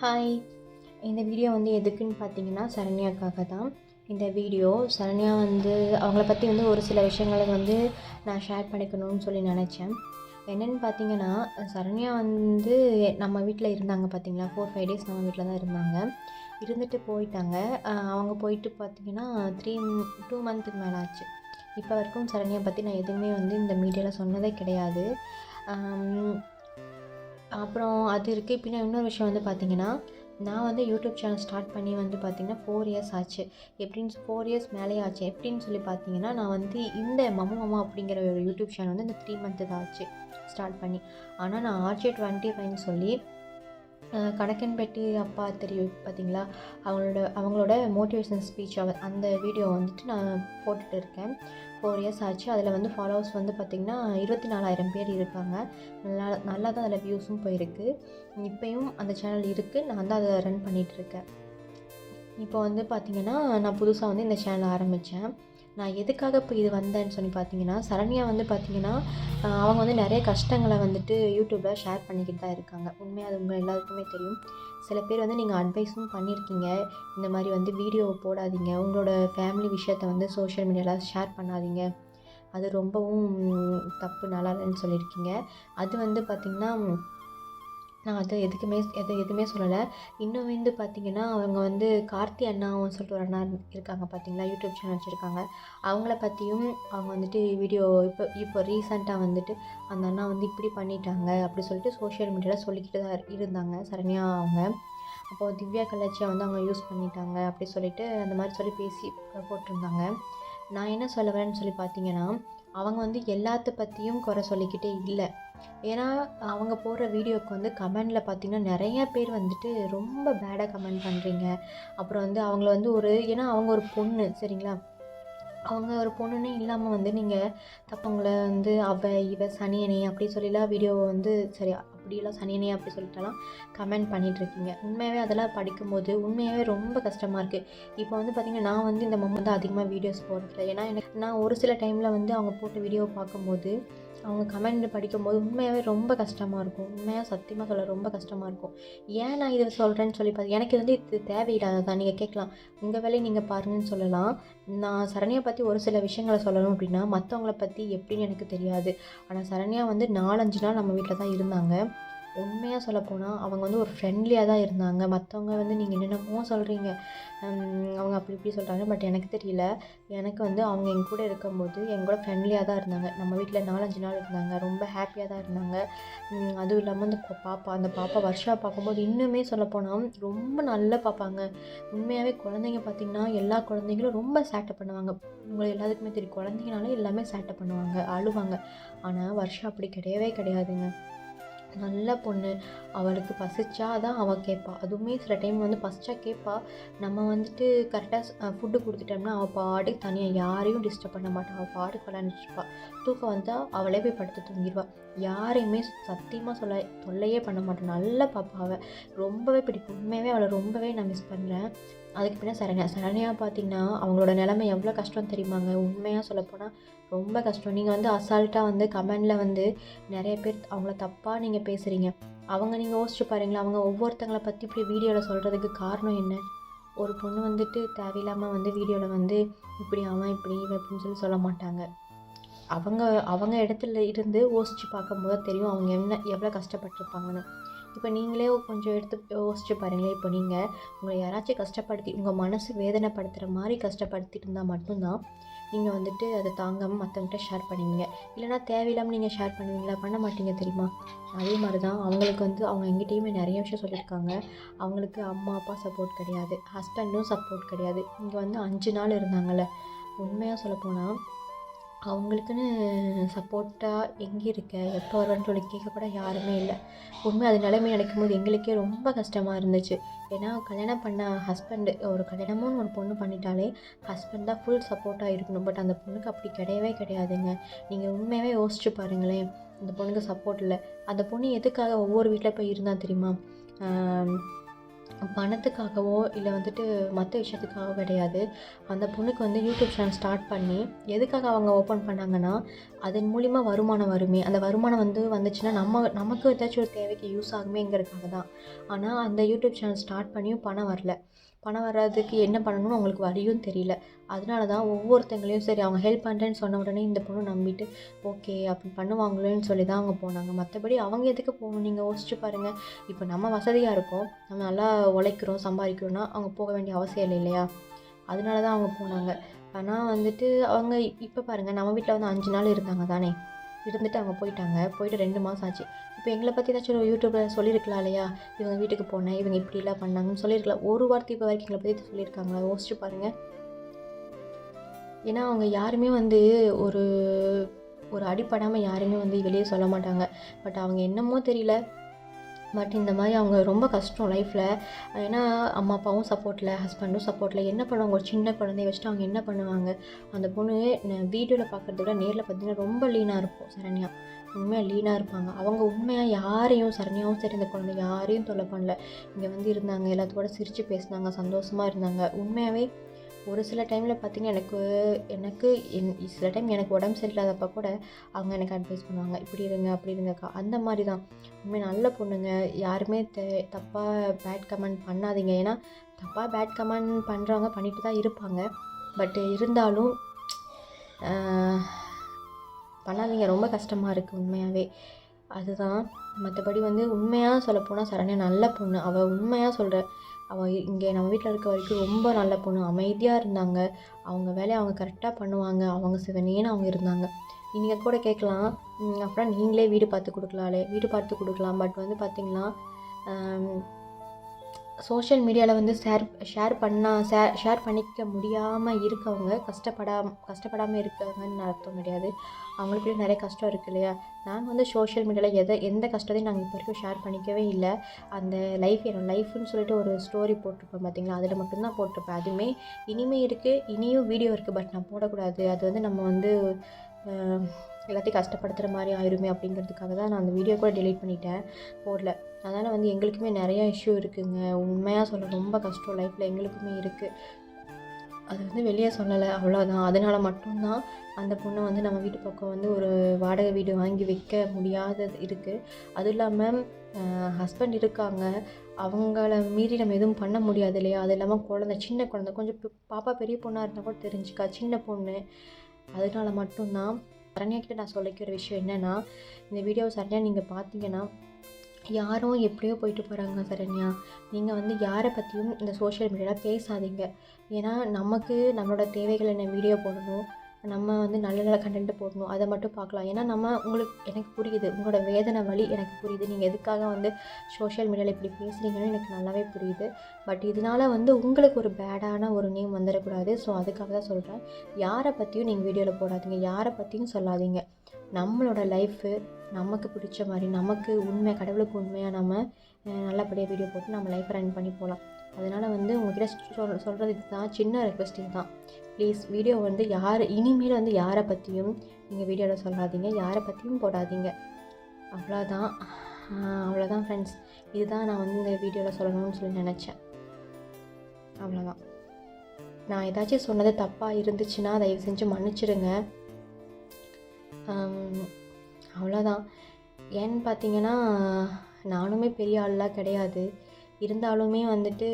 Hi இந்த video வந்து எதுக்குன்னு பார்த்தீங்கன்னா சரண்யாக்காக தான். இந்த வீடியோ சரண்யா வந்து அவங்கள பற்றி வந்து ஒரு சில விஷயங்களை வந்து நான் ஷேர் பண்ணிக்கணும்னு சொல்லி நினச்சேன். என்னென்னு பார்த்தீங்கன்னா சரண்யா வந்து நம்ம வீட்டில் இருந்தாங்க பார்த்தீங்களா? ஃபோர் ஃபைவ் டேஸ் நம்ம வீட்டில் தான் இருந்தாங்க. இருந்துட்டு போயிட்டாங்க. அவங்க போயிட்டு பார்த்தீங்கன்னா த்ரீ டூ மந்த்துக்கு மேலே ஆச்சு. இப்போ வரைக்கும் சரண்யா பற்றி நான் எதுவுமே வந்து இந்த மீடியாவில் சொன்னதே கிடையாது. அப்புறம் அது இருக்குது பின்ன இன்னொரு விஷயம் வந்து பார்த்திங்கன்னா நான் வந்து யூடியூப் சேனல் ஸ்டார்ட் பண்ணி வந்து பார்த்தீங்கன்னா ஃபோர் இயர்ஸ் ஆச்சு. எப்படின்னு ஃபோர் இயர்ஸ் மேலே ஆச்சு. எப்படின்னு சொல்லி பார்த்தீங்கன்னா நான் வந்து இந்த மமு மாமா அப்படிங்கிற ஒரு யூடியூப் சேனல் வந்து இந்த த்ரீ மந்த்து தான் ஆச்சு ஸ்டார்ட் பண்ணி. ஆனால் நான் ஆர்ஜே டுவெண்ட்டி ஃபைவ்னு சொல்லி அஹ், அப்பா தெரியும் பார்த்தீங்களா அவங்களோட அவங்களோட மோட்டிவேஷன் ஸ்பீச் அந்த வீடியோ வந்துட்டு நான் போட்டுட்டு இருக்கேன். ஃபோர் இயர்ஸ் ஆச்சு. அதில் வந்து ஃபாலோவர்ஸ் வந்து பார்த்திங்கன்னா இருபத்தி நாலாயிரம் பேர் இருக்காங்க. நல்லா நல்லா தான் அதில் வியூஸும் போயிருக்கு. இப்போயும் அந்த சேனல் இருக்குது நான் தான் அதை ரன் பண்ணிகிட்ருக்கேன் இப்போ வந்து பார்த்திங்கன்னா நான் புதுசாக வந்து இந்த சேனல் ஆரம்பித்தேன் நான் எதுக்காக இப்போ இது வந்தேன்னு சொல்லி பார்த்தீங்கன்னா சரண்யா வந்து பார்த்திங்கன்னா அவங்க வந்து நிறைய கஷ்டங்களை வந்துட்டு யூடியூப்பில் ஷேர் பண்ணிக்கிட்டு தான் இருக்காங்க. உண்மையாக அது உங்கள் எல்லாருக்குமே தெரியும். சில பேர் வந்து நீங்கள் அட்வைஸும் பண்ணியிருக்கீங்க இந்த மாதிரி வந்து வீடியோ போடாதீங்க. உங்களோட ஃபேமிலி விஷயத்த வந்து சோஷியல் மீடியாவில் ஷேர் பண்ணாதீங்க. அது ரொம்பவும் தப்பு நல்லா இல்லைன்னு சொல்லியிருக்கீங்க. அது வந்து பார்த்திங்கன்னா நான் அதை எதுக்குமே எது எதுவுமே சொல்லலை. இன்னும் வந்து பார்த்திங்கன்னா அவங்க வந்து கார்த்தி அண்ணாவும் சொல்லிட்டு ஒரு அண்ணா இருக்காங்க பார்த்தீங்களா யூடியூப் சேனல் வச்சுருக்காங்க. அவங்கள பற்றியும் அவங்க வந்துட்டு வீடியோ இப்போ இப்போ ரீசெண்டாக வந்துட்டு அந்த அண்ணா வந்து இப்படி பண்ணிட்டாங்க அப்படி சொல்லிட்டு சோஷியல் மீடியாவில் சொல்லிக்கிட்டு தான் இருந்தாங்க. சரண்யா அவங்க. அப்போது திவ்யா கலாச்சியை வந்து அவங்க யூஸ் பண்ணிட்டாங்க அப்படி சொல்லிட்டு அந்த மாதிரி சொல்லி பேசி போட்டிருந்தாங்க. நான் என்ன சொல்ல வரேன்னு சொல்லி பார்த்தீங்கன்னா அவங்க வந்து எல்லாத்த பற்றியும் குறை சொல்லிக்கிட்டே இல்லை. ஏன்னா அவங்க போடுற வீடியோவுக்கு வந்து கமெண்டில் பார்த்தீங்கன்னா நிறைய பேர் வந்துட்டு ரொம்ப பேடாக கமெண்ட் பண்ணுறீங்க அப்புறம் வந்து அவங்கள வந்து ஒரு ஏன்னா அவங்க ஒரு பொண்ணு சரிங்களா? அவங்க ஒரு பொண்ணுன்னே இல்லாமல் வந்து நீங்கள் தப்பவங்கள வந்து அவ இவ சனியனே அப்படி சொல்லிலாம் வீடியோவை வந்து சரி அப்படியெல்லாம் சனியனே அப்படி சொல்லிட்டுலாம் கமெண்ட் பண்ணிகிட்ருக்கீங்க உண்மையாகவே அதெல்லாம் படிக்கும்போது உண்மையாகவே ரொம்ப கஷ்டமாக இருக்குது இப்போ வந்து பார்த்திங்கன்னா நான் வந்து இந்த மொமெண்ட் தான் அதிகமாக வீடியோஸ் போடுறதில்ல. ஏன்னா எனக்கு நான் ஒரு சில டைமில் வந்து அவங்க போட்ட வீடியோ பார்க்கும்போது அவங்க கமெண்ட் படிக்கும்போது உண்மையாகவே ரொம்ப கஷ்டமாக இருக்கும். உண்மையாக சத்தியமாக சொல்ல ரொம்ப கஷ்டமாக இருக்கும். ஏன் நான் இதை சொல்கிறேன்னு சொல்லி பார்த்து எனக்கு வந்து இது தேவையில்லாததான் நீங்கள் கேட்கலாம். உங்கள் வேலையை நீங்கள் பாருங்கன்னு சொல்லலாம். நான் சரண்யா பற்றி ஒரு சில விஷயங்களை சொல்லணும் அப்படின்னா மற்றவங்கள பற்றி எப்படின்னு எனக்கு தெரியாது. ஆனால் சரண்யா வந்து நாலஞ்சு நாள் நம்ம வீட்டில் தான் இருந்தாங்க. உண்மையாக சொல்லப்போனால் அவங்க வந்து ஒரு ஃப்ரெண்ட்லியாக தான் இருந்தாங்க. மற்றவங்க வந்து நீங்கள் என்னென்னமோ சொல்கிறீங்க அவங்க அப்படி இப்படி சொல்கிறாங்க பட் எனக்கு தெரியல. எனக்கு வந்து அவங்க என் கூட இருக்கும்போது என் கூட ஃப்ரெண்ட்லியாக தான் இருந்தாங்க. நம்ம வீட்டில் நாலஞ்சு நாள் இருந்தாங்க. ரொம்ப ஹாப்பியாக தான் இருந்தாங்க. அதுவும் இல்லாமல் அந்த பாப்பா அந்த பாப்பா வருஷா பார்க்கும்போது இன்னுமே சொல்லப்போனால் ரொம்ப நல்லா பார்ப்பாங்க உண்மையாகவே குழந்தைங்க பார்த்திங்கன்னா எல்லா குழந்தைங்களும் ரொம்ப சேட்டை பண்ணுவாங்க. உங்களை எல்லாத்துக்குமே தெரியும். குழந்தைங்கனாலே எல்லாமே சேட்டை பண்ணுவாங்க. அழுவாங்க. ஆனால் வருஷம் அப்படி கிடையவே கிடையாதுங்க. நல்ல பொண்ணு. அவளுக்கு பசிச்சா தான் அவள் கேட்பா அதுவுமே சில டைம் வந்து பசிச்சா கேட்பா நம்ம வந்துட்டு கரெக்டாக ஃபுட்டு கொடுத்துட்டோம்னா அவள் பாட்டுக்கு தனியாக யாரையும் டிஸ்டர்ப் பண்ண மாட்டாள் அவள் பாட்டுக்கு விளாண்டுருப்பா தூக்கம் வந்தால் அவளே போய் படுத்து தூங்கிடுவா யாரையுமே சத்தியமாக சொல்ல தொல்லையே பண்ண மாட்டேன் நல்லா பாப்பா அவள் ரொம்பவே பிடிக்கும். உண்மையாகவே அவளை ரொம்பவே நான் மிஸ் பண்ணுறேன் அதுக்கு பின்னாடி சரண்யா. சரண்யா பார்த்தீங்கன்னா அவங்களோட நிலைமை எவ்வளோ கஷ்டம் தெரியுமாங்க? உண்மையாக சொல்லப்போனால் ரொம்ப கஷ்டம். நீங்கள் வந்து அசால்ட்டாக வந்து கமெண்டில் வந்து நிறைய பேர் அவங்கள தப்பாக நீங்கள் பேசுகிறீங்க அவங்க நீங்கள் யோசிச்சு பாருங்களேன் அவங்க ஒவ்வொருத்தங்களை பற்றி இப்படி வீடியோவில் சொல்கிறதுக்கு காரணம் என்ன? ஒரு பொண்ணு வந்துட்டு தேவையில்லாமல் வந்து வீடியோவில் வந்து இப்படி அவன் இப்படி அப்படின்னு சொல்லி சொல்ல மாட்டாங்க. அவங்க அவங்க இடத்துல இருந்து யோசிச்சு பார்க்கும்போது தெரியும் அவங்க என்ன எவ்வளோ கஷ்டப்பட்டிருப்பாங்கன்னு. இப்போ நீங்களே கொஞ்சம் எடுத்து யோசிச்சு பாருங்களேன். இப்போ நீங்கள் உங்களை யாராச்சும் கஷ்டப்படுத்தி உங்கள் மனசு வேதனைப்படுத்துகிற மாதிரி கஷ்டப்படுத்திட்டு இருந்தால் மட்டும்தான் நீங்கள் வந்துட்டு அதை தாங்காமல் மற்றவங்ககிட்ட ஷேர் பண்ணுவீங்க இல்லைனா தேவையில்லாமல் நீங்கள் ஷேர் பண்ணுவீங்களா? பண்ண மாட்டீங்க தெரியுமா? அதே மாதிரி தான் அவங்களுக்கு வந்து அவங்க எங்கிட்டேயுமே நிறைய விஷயம் சொல்லியிருக்காங்க. அவங்களுக்கு அம்மா அப்பா சப்போர்ட் கிடையாது. ஹஸ்பண்டும் சப்போர்ட் கிடையாது. இங்கே வந்து அஞ்சு நாள் இருந்தாங்கல்ல. உண்மையாக சொல்லப்போனால் அவங்களுக்குன்னு சப்போர்ட்டாக எங்கே இருக்க? எப்போ வருவேன்னு சொல்லி கேட்கக்கூட யாருமே இல்லை. உண்மை அது நிலைமை நினைக்கும் போது எங்களுக்கே ரொம்ப கஷ்டமாக இருந்துச்சு. ஏன்னா கல்யாணம் பண்ண ஹஸ்பண்டு ஒரு கல்யாணமும் ஒரு பொண்ணு பண்ணிட்டாலே ஹஸ்பண்ட் தான் ஃபுல் சப்போர்ட்டாக இருக்கணும். பட் அந்த பொண்ணுக்கு அப்படி கிடையவே கிடையாதுங்க. நீங்கள் உண்மையாகவே யோசிச்சு பாருங்களேன். அந்த பொண்ணுக்கு சப்போர்ட் இல்லை. அந்த பொண்ணு எதுக்காக ஒவ்வொரு வீட்டில் போய் இருந்தால் தெரியுமா? பணத்துக்காகவோ இல்லை வந்துட்டு மற்ற விஷயத்துக்காகவோ கிடையாது. அந்த பொண்ணுக்கு வந்து யூடியூப் சேனல் ஸ்டார்ட் பண்ணி எதுக்காக அவங்க ஓப்பன் பண்ணாங்கன்னா அதன் மூலிமா வருமானம் வருமே. அந்த வருமானம் வந்து வந்துச்சுன்னா நம்ம நமக்கு ஏதாச்சும் ஒரு தேவைக்கு யூஸ் ஆகுமேங்கிறதுக்காக தான் ஆனால் அந்த யூடியூப் சேனல் ஸ்டார்ட் பண்ணியும் பணம் வரல. பணம் வர்றதுக்கு என்ன பண்ணணும்னு அவங்களுக்கு வழியும் தெரியல. அதனால தான் ஒவ்வொருத்தங்களையும் சரி அவங்க ஹெல்ப் பண்ணுறேன்னு சொன்ன உடனே இந்த பொண்ணு நம்பிட்டு ஓகே அப்படி பண்ணுவாங்களேன்னு சொல்லி தான் அவங்க போனாங்க. மற்றபடி அவங்க எதுக்கு போகணும்? நீங்கள் யோசிச்சு பாருங்கள் இப்போ நம்ம வசதியாக இருக்கோம். நம்ம நல்லா உழைக்கிறோம் சம்பாதிக்கிறோன்னா அவங்க போக வேண்டிய அவசியம் இல்லை இல்லையா? அதனால தான் அவங்க போனாங்க. ஆனால் வந்துட்டு அவங்க இப்போ பாருங்கள் நம்ம வீட்டில் வந்து அஞ்சு நாள் இருந்தாங்க தானே? இருந்துட்டு அவங்க போயிட்டாங்க. போயிட்டு ரெண்டு மாதம் ஆச்சு. இப்போ எங்களை பற்றி ஏதாச்சும் ஒரு யூடியூப்பில் சொல்லியிருக்கலாம் இல்லையா? இவங்க வீட்டுக்கு போனேன். இவங்க இப்படிலாம் பண்ணாங்கன்னு சொல்லியிருக்கலாம் ஒரு வார்த்தை இப்போ வரைக்கும் எங்களை பற்றி சொல்லியிருக்காங்களா யோசிச்சு பாருங்கள் ஏன்னா அவங்க யாருமே வந்து ஒரு ஒரு அடிப்படாமல் யாருமே வந்து வெளியே சொல்ல மாட்டாங்க. பட் அவங்க என்னமோ தெரியல. பட் இந்த மாதிரி அவங்க ரொம்ப கஷ்டம் லைஃப்பில் ஏன்னா அம்மா அப்பாவும் சப்போர்ட்டில் ஹஸ்பண்டும் சப்போர்ட்டில் என்ன பண்ணுவாங்க? ஒரு சின்ன குழந்தைய வச்சுட்டு அவங்க என்ன பண்ணுவாங்க? அந்த பொண்ணு வீடியோவில் பார்க்குறத விட நேரில் பார்த்தீங்கன்னா ரொம்ப லீனாக இருக்கும் சரண்யா. உண்மையாக லீனாக இருப்பாங்க. அவங்க உண்மையாக யாரையும் சரண்யாவும் சரி இந்த குழந்தை யாரையும் தொல்லை பண்ணல. இங்கே வந்து இருந்தாங்க எல்லாத்தோட சிரித்து பேசினாங்க சந்தோஷமாக இருந்தாங்க. உண்மையாகவே ஒரு சில டைமில் பார்த்தீங்கன்னா எனக்கு எனக்கு என் சில டைம் எனக்கு உடம்பு சரியில்லாதப்போ கூட அவங்க எனக்கு அட்வைஸ் பண்ணுவாங்க இப்படி இருங்க அப்படி இருங்கக்கா. அந்த மாதிரி தான் உண்மை நல்ல பொண்ணுங்க. யாருமே தெ தப்பாக பேட் கமெண்ட் பண்ணாதீங்க. ஏன்னா தப்பாக பேட் கமெண்ட் பண்ணுறவங்க பண்ணிட்டு தான் இருப்பாங்க. பட் இருந்தாலும் பண்ணாதீங்க. ரொம்ப கஷ்டமாக இருக்குது உண்மையாகவே அதுதான். மற்றபடி வந்து உண்மையாக சொல்லப்போனால் சரண்யா நல்ல பொண்ணு. அவள் உண்மையாக சொல்கிற அவள் இங்கே நம்ம வீட்டில் இருக்க வரைக்கும் ரொம்ப நல்ல பொண்ணு. அமைதியாக இருந்தாங்க. அவங்க வேலையை அவங்க கரெக்டாக பண்ணுவாங்க. அவங்க சிவனேன்னு அவங்க இருந்தாங்க. நீங்கள் கூட கேட்கலாம். அப்புறம் நீங்களே வீடு பார்த்து கொடுக்கலாலே வீடு பார்த்து கொடுக்கலாம். பட் வந்து பார்த்திங்கன்னா சோஷியல் மீடியாவில் வந்து ஷேர் ஷேர் பண்ணால் ஷேர் ஷேர் பண்ணிக்க முடியாமல் இருக்கவங்க கஷ்டப்படாம கஷ்டப்படாமல் இருக்காங்கன்னு அர்த்தம் கிடையாது. அவங்களுக்குள்ளே நிறைய கஷ்டம் இருக்கு இல்லையா? நாங்கள் வந்து சோஷியல் மீடியாவில் எதை எந்த கஷ்டத்தையும் நாங்கள் இப்போ வரைக்கும் ஷேர் பண்ணிக்கவே இல்லை. அந்த லைஃப் என்னோட லைஃப்னு சொல்லிட்டு ஒரு ஸ்டோரி போட்டிருப்பேன் பார்த்தீங்களா? அதில் மட்டும்தான் போட்டிருப்பேன். அதுவுமே இனிமே இருக்குது இனியும் வீடியோ இருக்குது பட் நான் போடக்கூடாது. அது வந்து நம்ம வந்து எல்லாத்தையும் கஷ்டப்படுத்துகிற மாதிரி ஆயிருமே அப்படிங்கிறதுக்காக தான் நான் அந்த வீடியோ கூட டிலீட் பண்ணிட்டேன். போடல. அதனால் வந்து எங்களுக்குமே நிறையா இஷ்யூ இருக்குதுங்க உண்மையாக சொல்ல ரொம்ப கஷ்டம் லைஃப்பில் எங்களுக்குமே இருக்குது அது வந்து வெளியே சொல்லலை அவ்வளோதான் அதனால் மட்டும்தான் அந்த பொண்ணை வந்து நம்ம வீட்டு பக்கம் வந்து ஒரு வாடகை வீடு வாங்கி வைக்க முடியாதது இருக்குது அதுவும் இல்லாமல் ஹஸ்பண்ட் இருக்காங்க. அவங்கள மீறி நம்ம எதுவும் பண்ண முடியாது இல்லையா? அது இல்லாமல் குழந்த சின்ன குழந்த. கொஞ்சம் பாப்பா பெரிய பொண்ணாக இருந்தால் கூட தெரிஞ்சுக்கா. சின்ன பொண்ணு. அதனால மட்டும்தான் சரண்யா கிட்ட நான் சொல்லிக்கிற விஷயம் என்னென்னா இந்த வீடியோவை சரண்யா நீங்கள் பார்த்தீங்கன்னா யாரும் எப்படியோ போயிட்டு போகிறாங்க சரண்யா. நீங்கள் வந்து யாரை பற்றியும் இந்த சோஷியல் மீடியாவில் பேசாதீங்க. ஏன்னா நமக்கு நம்மளோட தேவைகள் என்ன? வீடியோ போடணும். நம்ம வந்து நல்ல நல்ல கண்டென்ட் போடணும். அதை மட்டும் பார்க்கலாம். ஏன்னா நம்ம உங்களுக்கு எனக்கு புரியுது. உங்களோட வேதனை வலி எனக்கு புரியுது. நீங்கள் எதுக்காக வந்து சோஷியல் மீடியாவில் இப்படி பேசுகிறீங்கன்னு எனக்கு நல்லாவே புரியுது. பட் இதனால் வந்து உங்களுக்கு ஒரு பேடான ஒரு நேம் வந்துடக்கூடாது. ஸோ அதுக்காக தான் சொல்கிறேன் யாரை பற்றியும் நீங்கள் வீடியோவில் போடாதீங்க. யாரை பற்றியும் சொல்லாதீங்க. நம்மளோட லைஃபு நமக்கு பிடிச்ச மாதிரி நமக்கு உண்மை கடவுளுக்கு உண்மையாக நம்ம நல்லபடியாக வீடியோ போட்டு நம்ம லைஃப்பை ரன் பண்ணி போகலாம் அதனால் வந்து உங்ககிட்ட சொல் சொல்கிறது இதுதான். சின்ன ரெக்வெஸ்டிங் தான் ப்ளீஸ் வீடியோ வந்து யார் இனிமேல் வந்து யாரை பற்றியும் நீங்கள் வீடியோவில் சொல்லாதீங்க. யாரை பற்றியும் போடாதீங்க. அவ்வளோதான் அவ்வளோதான் ஃப்ரெண்ட்ஸ் இதுதான் நான் வந்து இந்த வீடியோவில் சொல்லணும்னு சொல்லி நினச்சேன். அவ்வளோதான் நான் ஏதாச்சும் சொன்னது தப்பாக இருந்துச்சுன்னா தயவு செஞ்சு மன்னிச்சிடுங்க. அவ்வளோதான் ஏன்னு பார்த்தீங்கன்னா நானுமே பெரிய ஆள்லாம் கிடையாது. இருந்தாலுமே வந்துட்டு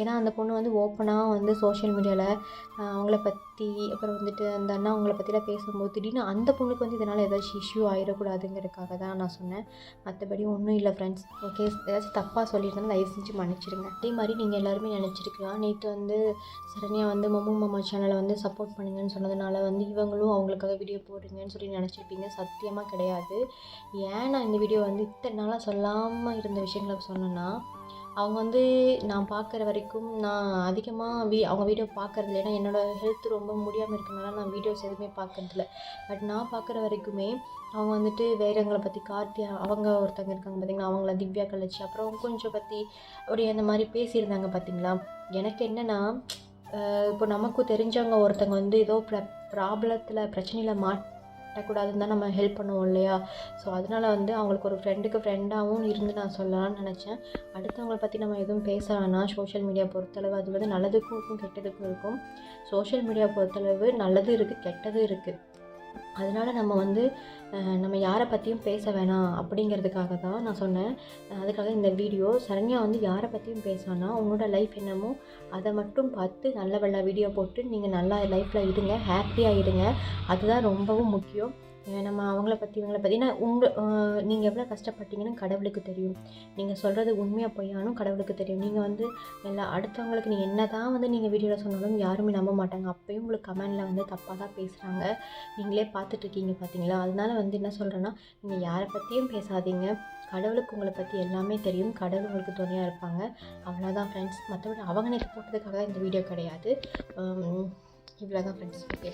ஏன்னா அந்த பொண்ணு வந்து ஓப்பனாக வந்து சோஷியல் மீடியாவில் அவங்கள பற்றி அப்புறம் வந்துட்டு அந்த அண்ணா அவங்கள பற்றிலாம் பேசும்போது திடீர்னு அந்த பொண்ணுக்கு வந்து இதனால் ஏதாச்சும் இஷ்யூ ஆயிடக்கூடாதுங்கிறதுக்காக தான் நான் சொன்னேன். மற்றபடி ஒன்றும் இல்லை ஃப்ரெண்ட்ஸ் ஓகே ஏதாச்சும் தப்பாக சொல்லியிருந்தேன் தயவு செஞ்சு மன்னிச்சிருங்க. அதே மாதிரி நீங்கள் எல்லாருமே நினச்சிருக்கலாம். நேற்று வந்து சரண்யா வந்து மம்மு மாமா சேனலை வந்து சப்போர்ட் பண்ணுங்கன்னு சொன்னதுனால வந்து இவங்களும் அவங்களுக்காக வீடியோ போடுறீங்கன்னு சொல்லி நினச்சிருப்பீங்க. சத்தியமாக கிடையாது. ஏன் நான் இந்த வீடியோ வந்து இத்தனை நாளாக சொல்லாமல் இருந்த விஷயங்களை சொன்னேன்னா அவங்க வந்து நான் பார்க்குற வரைக்கும் நான் அதிகமாக வீ அவங்க வீடியோ பார்க்கறதில்ல ஏன்னா என்னோடய ஹெல்த் ரொம்ப முடியாமல் இருக்கனால நான் வீடியோஸ் எதுவுமே பார்க்கறதில்ல பட் நான் பார்க்குற வரைக்குமே அவங்க வந்துட்டு வேறவங்களை பற்றி கார்த்தி அவங்க ஒருத்தவங்க இருக்காங்க பார்த்தீங்களா அவங்கள திவ்யா கழிச்சு அப்புறம் கொஞ்சம் பற்றி அப்படி அந்த மாதிரி பேசியிருந்தாங்க பார்த்தீங்களா எனக்கு என்னென்னா இப்போ நமக்கும் தெரிஞ்சவங்க ஒருத்தவங்க வந்து ஏதோ ப்ர ப்ராப்ளத்தில் பிரச்சனையில் மாட்டாங்க கட்டக்கூடாதுன்னு தான் நம்ம ஹெல்ப் பண்ணுவோம் இல்லையா? ஸோ அதனால் வந்து அவங்களுக்கு ஒரு ஃப்ரெண்டுக்கு ஃப்ரெண்டாகவும் இருந்து நான் சொல்லலாம்னு நினச்சேன். அடுத்தவங்களை பற்றி நம்ம எதுவும் பேச வேணாம். சோஷியல் மீடியா பொறுத்தளவு அது வந்து நல்லதுக்கும் இருக்கும் கெட்டதுக்கும் இருக்கும். சோஷியல் மீடியா பொறுத்தளவு நல்லதும் இருக்குது கெட்டதும் இருக்குது அதனால நம்ம வந்து நம்ம யாரை பற்றியும் பேச வேணாம் அப்படிங்கிறதுக்காக தான் நான் சொன்னேன். அதுக்காக இந்த வீடியோ சரண்யா வந்து யாரை பற்றியும் பேச உங்களோட லைஃப் என்னமோ அதை மட்டும் பார்த்து நல்ல வெள்ள வீடியோ போட்டு நீங்கள் நல்லா லைஃப்பில் இருங்க ஹாப்பியாக இருங்க. அதுதான் ரொம்பவும் முக்கியம். நம்ம அவங்கள பற்றி இவங்கள பற்றி ஏன்னா உங்கள் நீங்கள் எவ்வளோ கஷ்டப்பட்டீங்கன்னு கடவுளுக்கு தெரியும். நீங்கள் சொல்கிறது உண்மையாக பொய்யானும் கடவுளுக்கு தெரியும். நீங்கள் வந்து எல்லா அடுத்தவங்களுக்கு நீங்கள் என்ன தான் வந்து நீங்கள் வீடியோவில் சொன்னாலும் யாருமே நம்ப மாட்டாங்க. அப்பயும் உங்களுக்கு கமெண்டில் வந்து தப்பாக தான் பேசுகிறாங்க நீங்களே பார்த்துட்ருக்கீங்க பார்த்தீங்களா அதனால வந்து என்ன சொல்கிறேன்னா நீங்கள் யாரை பற்றியும் பேசாதீங்க. கடவுளுக்கு உங்களை பற்றி எல்லாமே தெரியும். கடவுள் உங்களுக்கு துணையாக இருப்பாங்க. அவ்வளோதான் ஃப்ரெண்ட்ஸ் மற்றபடி அவங்க எனக்கு போட்டதுக்காக இந்த வீடியோ கிடையாது. இவ்வளோ தான் ஃப்ரெண்ட்ஸ் ஓகே